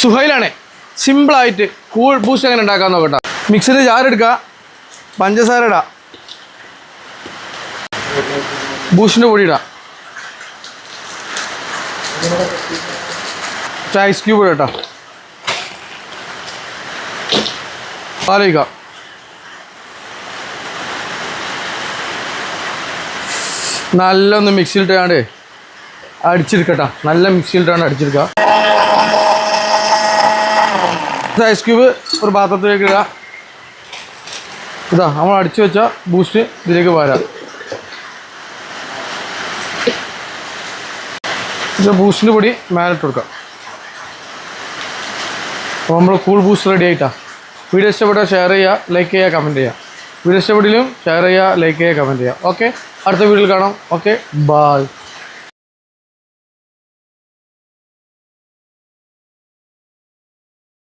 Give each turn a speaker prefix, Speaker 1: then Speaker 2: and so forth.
Speaker 1: സുഹൈലാണേ സിമ്പിളായിട്ട് cool boost അങ്ങനെ ഉണ്ടാക്കാൻ നോക്കട്ടെ. മിക്സിയിൽ ജാറെടുക്കുക പഞ്ചസാര ഇടാം. ബൂസ്റ്റിന്റെ പൊടി ഇടാം. ഐസ് ക്യൂബ് ഇടട്ടോ ആലോചിക്കാം. നല്ലൊന്ന് മിക്സിയിലിട്ടാണ്ട് അടിച്ചെടുക്കട്ടാ. നല്ല മിക്സിയിലിട്ടാണ് അടിച്ചെടുക്കുക ഇത് ഐസ് ക്യൂബ് ഒരു പാത്രത്തിലേക്ക് ഇടുക. ഇതാ നമ്മൾ അടിച്ചു വെച്ച ബൂസ്റ്റ് ഇതിലേക്ക് പോരാം ഇത് ബൂസ്റ്റിന്റെ പൊടി മേലിട്ട് കൊടുക്കാം. അപ്പോൾ നമ്മൾ കൂൾ ബൂസ്റ്റ് റെഡി ആയിട്ടാ. വീഡിയോ ഇഷ്ടപ്പെട്ടാൽ ഷെയർ ചെയ്യുക ലൈക്ക് ചെയ്യുക കമന്റ് ചെയ്യുക. വീഡിയോ ഇഷ്ടപ്പെട്ടിലും ഷെയർ ചെയ്യുക ലൈക്ക് ചെയ്യുക കമന്റ് ചെയ്യുക. ഓക്കെ അടുത്ത വീഡിയോയിൽ കാണാം. Okay bye